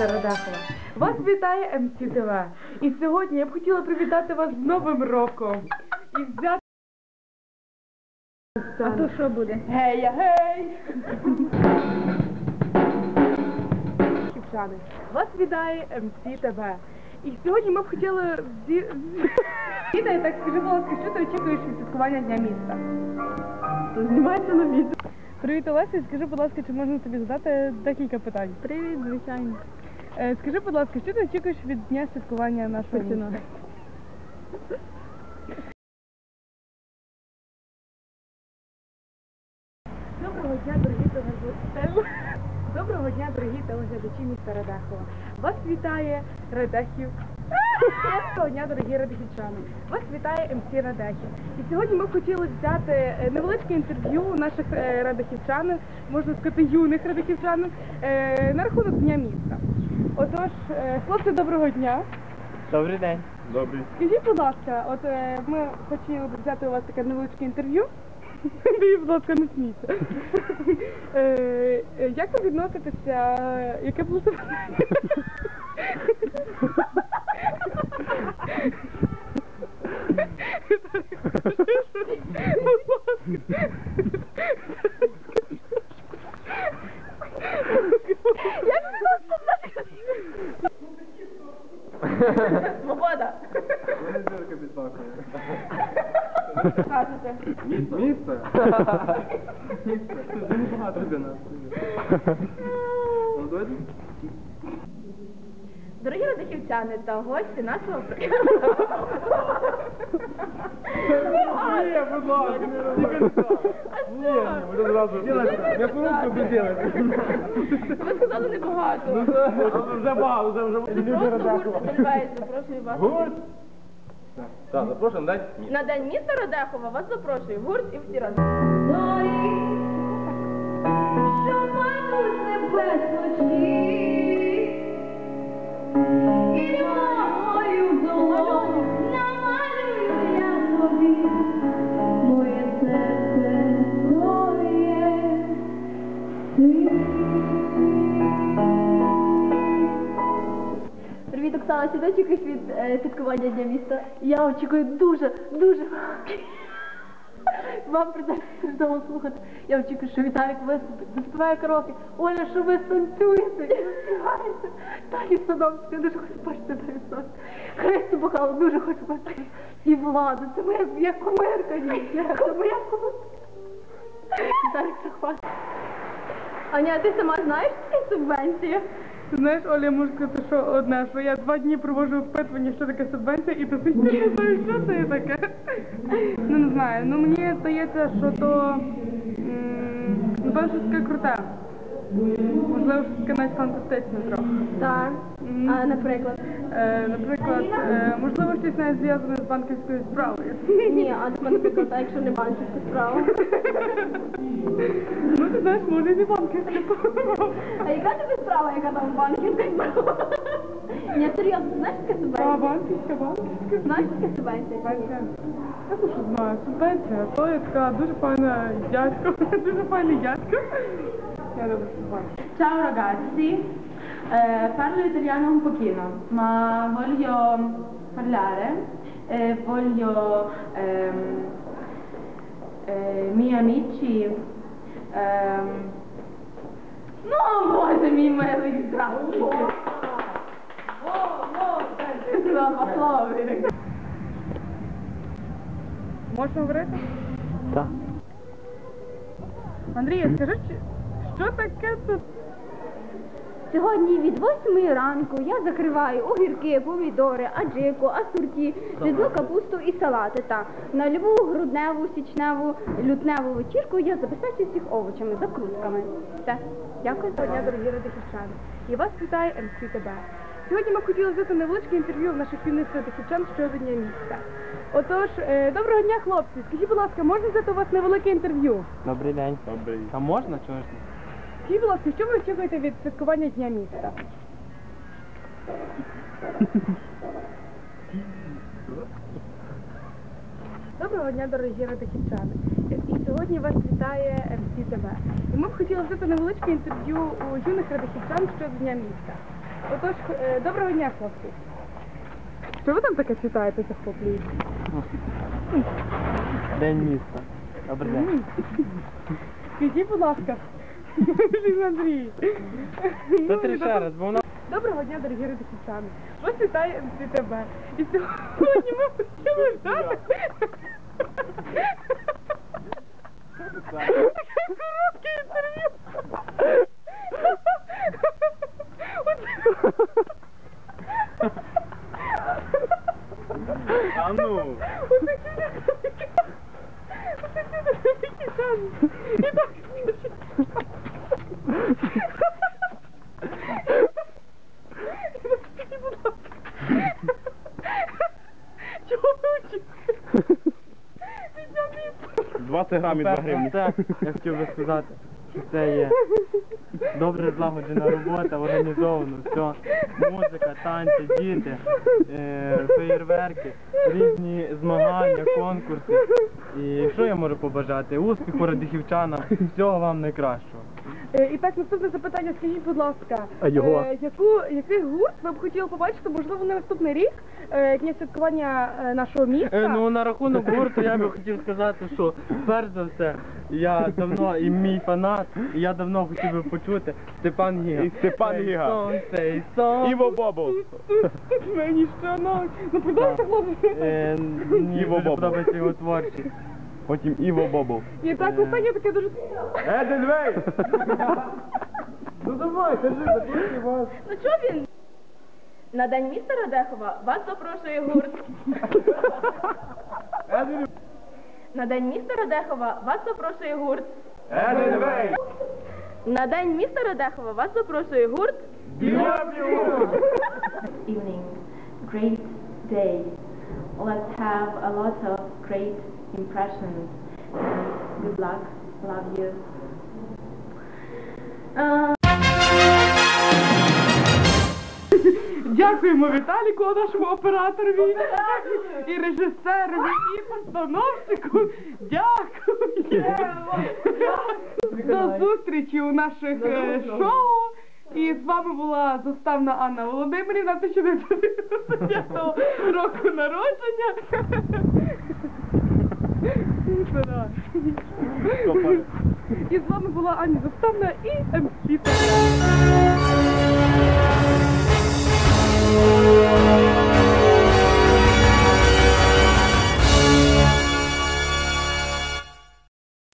міста Вас вітає МС ТВ. І сьогодні я б хотіла привітати вас з Новим роком. І взяти. А то що буде? Гея, гей! Дівчани, вас вітає МС ТВ. І сьогодні ми б хотіли зі... Вітаю, так скажи, будь ласка, що ти очікуєш від святкування Дня міста? Знімається на відео. Привіт, Олеся, скажи, будь ласка, чи можна тобі задати декілька питань? Привіт, звичайно. Е, Скажи, будь ласка, що ти очікуєш від дня святкування нашого міста? Доброго дня, дорогі телеглядачі. Доброго дня, дорогі телеглядачі міста Радехова. Вас вітає Радехів. Доброго дня, дорогі радехівчани. Вас вітає МС Радехів. І сьогодні ми б хотіли взяти е, невеличке інтерв'ю у наших е, радехівчанин, можна сказати, юних радехівчанин, е, на рахунок Дня міста. Отож, е, хлопці, доброго дня. Добрий день. Добрий. Скажіть, будь ласка, от е, ми хотіли б взяти у вас таке невеличке інтерв'ю. Ви, будь ласка, не смійте. Е, е, Як ви відноситеся? е, Яке було запитання? Свобода! Кажете. Місто? Місто? Місто. Це небагато для нас. Ну, давайте. Дорогі радихівчани та гості нашого Ні, будь ласка, не. Я коротко біділи. Ви сказали небагато. Вже багато, вже вже. Просто гурт Дельвейс, запрошую вас. Гурт? Так, запрошуємо, дай. На день міста Радехова вас запрошую гурт і всі разом. Привіт, Оксана, чи ти очікуєш від е, святкування Дня міста? Я очікую дуже, дуже. Вам прийдеться вдома слухати. Я очікую, що Віталік виступить, заспіває караоке. Оля, що ви станцюєте, і заспіваєте. Далі Садовська, я дуже хочу бачити Далі Садовську. Христю Бахалу дуже хочу бачити. І Владу, це моя, моя кумирка, ні, моя кумирка. Віталік захват. Аня, а ти сама знаєш, ці субвенції? Знаєш, Оля, я можу сказати, що одне, що я два дні провожу опитування, що таке субвенція, і ти сих не знаю, що це таке. Ну не знаю. Ну мені здається, що то напевно щось таке круте. Можливо, щось таке навіть фантастичне трохи. Так. А, наприклад? Е, наприклад, е, можливо, щось навіть зв'язане з банківською справою. Ні, а наприклад, а якщо не банківська справа? Ну ти знаєш, може і не банківська справа. А яка тобі справа, яка там банківська справа? Ні, серйозно, знаєш таке А, субвенція? банківська, банківська. Знаєш таке субвенція? Я теж знаю, субвенція. То є така дуже файна дядько, дуже файний дядько. Я люблю субвенцію. Ciao ragazzi, Eh, parlo italiano un pochino, ma voglio parlare, eh, voglio ehm, eh, miei amici, ehm, no, боже мій милий здравствуй. Слава Можна говорити? Так. Андрій, скажи, чи- що таке тут? Сьогодні від 8 ранку я закриваю огірки, помідори, аджику, асорті, різну капусту і салати. Та на льву, грудневу, січневу, лютневу вечірку я забезпечую всіх овочами, закрутками. Все. Дякую. Доброго дня, дорогі радихівчани. І вас вітає МС ТБ. Сьогодні ми хотіли взяти невеличке інтерв'ю в наших юних радихівчан щодо Дня міста. Отож, е, доброго дня, хлопці. Скажіть, будь ласка, можна взяти у вас невелике інтерв'ю? Добрий день. Добрий. А можна чого ж? ні? Скажіть, будь ласка, що ви очікуєте від святкування Дня міста? Доброго дня, дорогі радихівчани. І сьогодні вас вітає МС ТВ. І ми б хотіли взяти невеличке інтерв'ю у юних радихівчан щодо Дня міста. Отож, е, доброго дня, хлопці. Що ви там таке читаєте, захоплюєте? День міста. Добрий день. Скажіть, будь ласка. Андрій. Це Ну, три ще раз, бо вона Доброго дня, дорогі радиківчани. Вас вітає МСТБ. І сьогодні ми хотіли дати... Коротке інтерв'ю. А ну. І так, скажіть, будь ласка. Чого ви очікуєте? Від цього місця? 20 грамів 2 Перше гривні. Це, я хотів би сказати, що це є добре злагоджена робота, організовано, все. Музика, танці, діти, е, феєрверки, різні змагання, конкурси. І що я можу побажати? Успіху радихівчанам, всього вам найкращого. Е, І так, наступне запитання, скажіть, будь ласка, А його? е, яку, який гурт ви б хотіли побачити, можливо, на наступний рік, е, як є святкування е, нашого міста? Е, Ну на рахунок гурту я би хотів сказати, що перш за все я давно і мій фанат, і я давно хотів би почути Степан Гіга. І Степан Цей Гіга. сон, цей сон. Іво Бобл. Мені що, ну, ну подобається хлопці. Е, Мені Іво дуже Бобл. подобається його творчість. Потім Іво Бобл. І так, останнє таке дуже... Едельвей! Ну давай, кажи, запрошуй вас. Ну чого він? На день міста Радехова вас запрошує гурт. Едельвей! На день міста Радехова вас запрошує гурт. Едельвей! На день міста Радехова вас запрошує гурт. Evening, great day. Let's have a lot of great impressions. And good luck. Love you. Uh, Дякуємо Віталіку, нашому операторові, і режисерові, і постановщику. Дякую. До зустрічі у наших е, шоу. І з вами була заставна Анна Володимирівна, 1995 року народження. І з вами була Аня Заставна і МС.